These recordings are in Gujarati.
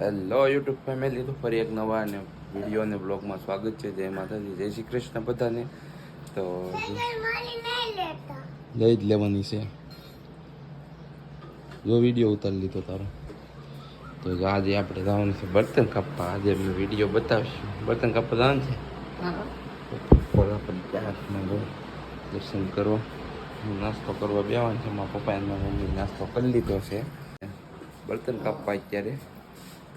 હેલો યુટ્યુબ ફેમિલી તો ફરી એક નવા અને વીડિયો અને બ્લોગમાં સ્વાગત છે. જય માતાજી. જય શ્રી કૃષ્ણ બધાને. તો લઈ જ લેવાની છે. જો વીડિયો ઉતારી લીધો તારો. તો જો આજે આપણે જવાનું છે બર્તન કાપવા. આજે મેં વીડિયો બતાવીશું. બર્તન કાપવા જવાનું છે? દર્શન કરવા. નાસ્તો કરવા બેવાનું છે મારા પપ્પા અને મારા મમ્મી નાસ્તો કરી લીધો છે. બળતણ કાપવા અત્યારે.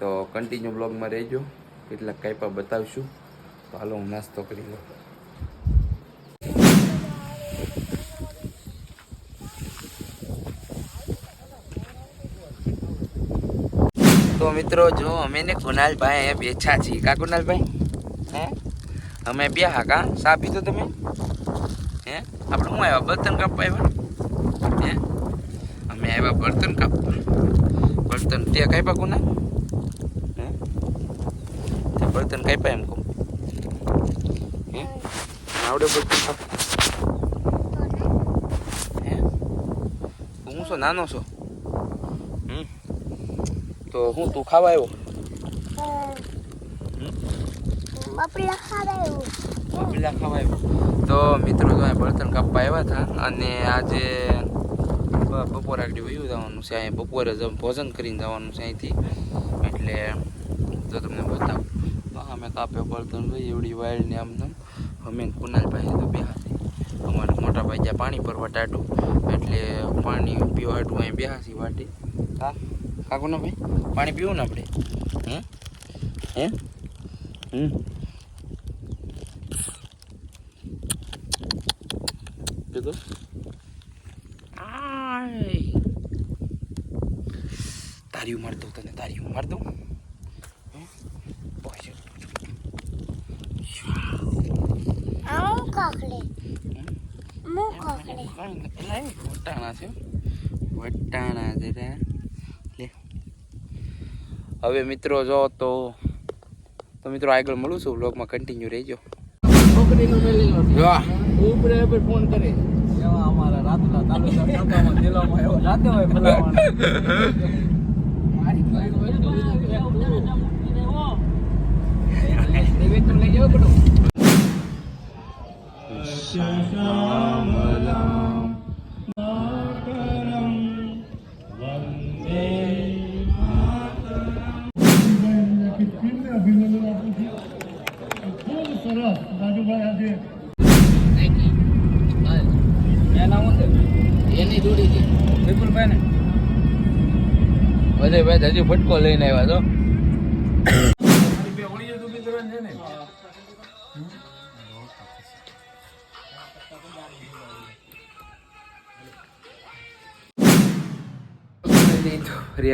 તો કન્ટિન્યુ બ્લોગમાં રહેજો. કેટલાક કાંઈ બતાવશું. તો હાલો હું નાસ્તો કરી લઉં. તો મિત્રો, જો અમે ને કુનાલભાઈ બેઠા છીએ. કા કુનાલભાઈ હે? અમે બે હા કા? સાપી તો તમે? હે? આપણે હું આવ્યા? બર્તન કાપવા આવ્યા? હે? અમે આવ્યા બર્તન કાપવા બર્તન તે કાપ્યા કુનાલ હે? તે બર્તન કાપ્યા એમ કહું. હે? આવડે બર્તન કાપ હે? હું છો? નાનો છો? હમ? તો હું તું ખાવા આવ્યો? હમ. પેલા ખાવા આવ્યો. તો મિત્રો તો અહીં બળતણ કાપવા આવ્યા હતા અને આજે બપોર આગળ વયું જવાનું છે. અહીં બપોરે ભોજન કરીને જવાનું છે અહીંથી. એટલે જો તમને બતાવું. તો અમે કાપ્યો બળતણ લઈ એવડી વાયર ને આમ તેમ. અમે કુનાલભાઈ તો બે હાથી અમારે મોટા ભાઈ જ્યાં પાણી પર ટાટું એટલે પાણી પીવા હાટું અહીં બે હાથી વાટી. હા કાકુ ના ભાઈ? પાણી પીવું ને આપણે? હે? હે? હમ? આય તારીયું માર દઉં તને તારીયું માર દઉં વટાણા છે વટાણા છે. હવે મિત્રો જો તો તો મિત્રો આગળ મળું છું બ્લોગમાં કન્ટિન્યુ રહેજો છોકરીનો મેલી છે. ઉપરે ઉપર ફોન કરે. એવા અમારા રાજુલા તાલુકા તાલુકામાં જિલ્લામાં એવો જાતે હોય ભલામણ. નિવેદન લઈ જાવ બધું. એના હું છે એની જોડી છે વિપુલભાઈ ને. બધે ભાઈ હજુ ફટકો લઈને આવ્યા છો? તો છે ફરી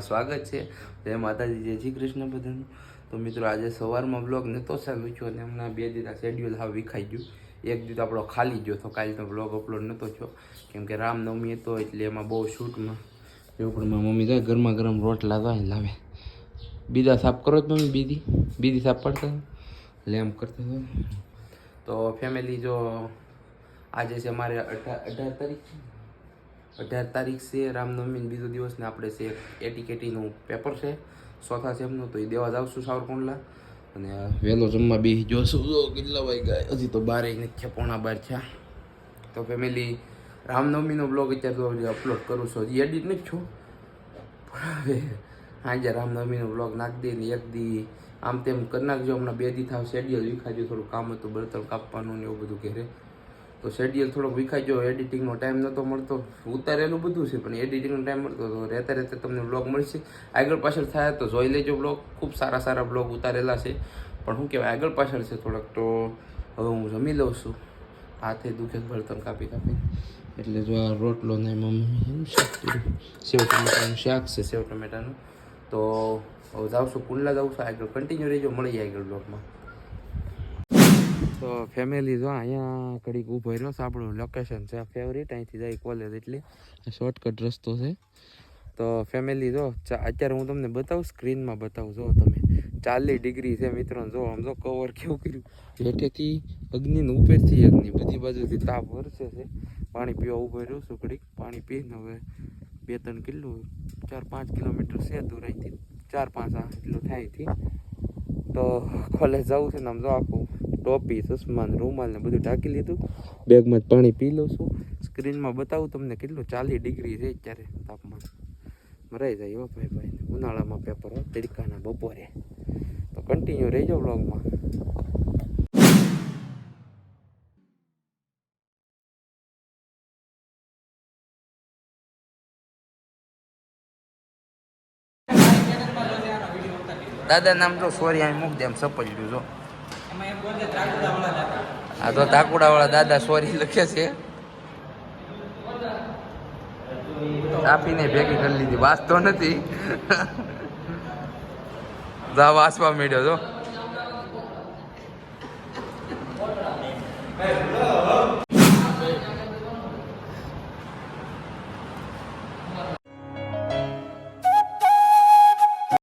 સ્વાગત છે. જય માતાજી, જય શ્રી કૃષ્ણ બધાનું. તો મિત્રો, આજે સવારમાં બ્લોગ નહોતો ચાલુ થયો અને હમણાં બે દિવસ શેડ્યુલ હાવ વિખાઈ ગયું. એક દિવસ આપણો ખાલી ગયો તો કાલનો બ્લોગ અપલોડ નહોતો થયો. કેમ કે રામનવમી હતો એટલે એમાં બહુ શૂટમાં એવું પણ મારા મમ્મી જાય ગરમા ગરમ રોટલા તો લાવે. બીજા સાફ કરો જ મમ્મી, બીજી. બીજી સાફ પડતા લેમ કરતા હતા તો ફેમિલી જો આજે છે મારે અઢાર અઢાર તારીખ અઢાર તારીખ છે રામનવમી બીજો દિવસ ને આપણે છે એટીકેટીનું પેપર છે. ચોથા સેમનું તો એ દેવા જાવ છું સાવરકુંડલા. અને વહેલો જમવા બી જોશું જો કેટલા વાગ્યા? હજી તો બારે નથી પોણા બાર થયા. તો ફેમિલી રામનવમીનો બ્લોગ અત્યારે તો અપલોડ કરું છું. હજી એડિટ નથી છું હવે આજે રામનવમીનો બ્લોગ નાખી દે ને એક દી આમ તેમ કરી નાખજો. હમણાં બે દી થાવ શેડ્યુલ વિખાજો થોડું કામ હતું, બળતણ કાપવાનું ને એવું બધું ઘરે. તો શેડ્યુલ થોડોક વિખાઈ ગયો એડિટિંગનો ટાઈમ નહોતો મળતો. ઉતારેલું બધું છે, પણ એડિટિંગનો ટાઈમ મળતો તો રહેતા રહેતા તમને બ્લોગ મળશે. આગળ પાછળ થાય તો જોઈ લેજો બ્લોગ ખૂબ સારા સારા બ્લોગ ઉતારેલા છે. પણ શું કહેવાય, આગળ પાછળ છે થોડાક તો હવે હું જમી લઉં છું. હાથે દુખે બળતણ કાપી કાપી. એટલે જો આ રોટલો ને મમ્મી શાક સેવ ટમેટાનું શાક છે, સેવ ટમેટાનું. તો હવે જાઉં છું, કુંડલા જાઉં છું. આગળ કન્ટિન્યુ રહેજો મળી જાય આગળ બ્લોગમાં તો ફેમિલી જો અહીંયા ઘડીક ઊભો રહ્યો છે આપણું લોકેશન છે ફેવરિટ અહીંથી જાય કોલેજ એટલે. શોર્ટકટ રસ્તો છે. તો ફેમિલી જો અત્યારે હું તમને બતાવું સ્ક્રીનમાં બતાવું, જો તમે. ચાલીસ ડિગ્રી છે મિત્રો, જો આમ જો કવર કેવું કર્યું. હેઠેથી અગ્નિને ઉપરથી અગ્નિ, બધી બાજુથી તાપ વરસે છે. પાણી પીવા ઊભો રહ્યો છું ઘડીક, પાણી પીને હવે બે ત્રણ કિલો, ચાર પાંચ કિલોમીટર છે દૂર અહીંથી. ચાર પાંચ એટલું થાયથી તો કોલેજ જવું છે ને આમ જો આખું ટોપી ચશ્મા રૂમાલને બધું ઢાંકી લીધું. બેગમાં જ પાણી પી લઉં છું. સ્ક્રીનમાં બતાવું તમને કેટલું ચાલીસ ડિગ્રી છે અત્યારે તાપમાન. મરાઈ જાય હો ભાઈ ભાઈ. ઉનાળામાં પેપર હો, તડકાના બપોરે. તો કન્ટિન્યુ રહેજો બ્લોગમાં દાદા નામ તો સોરી, અહીં મૂક દે, એમ સપજ્યું જો. આ તો તાકુડાવાળા દાદા સોરી લખે છે. આપીને ભેગી કરી લીધી. વાંચતો નથી. વાંચવા માંડ્યો જો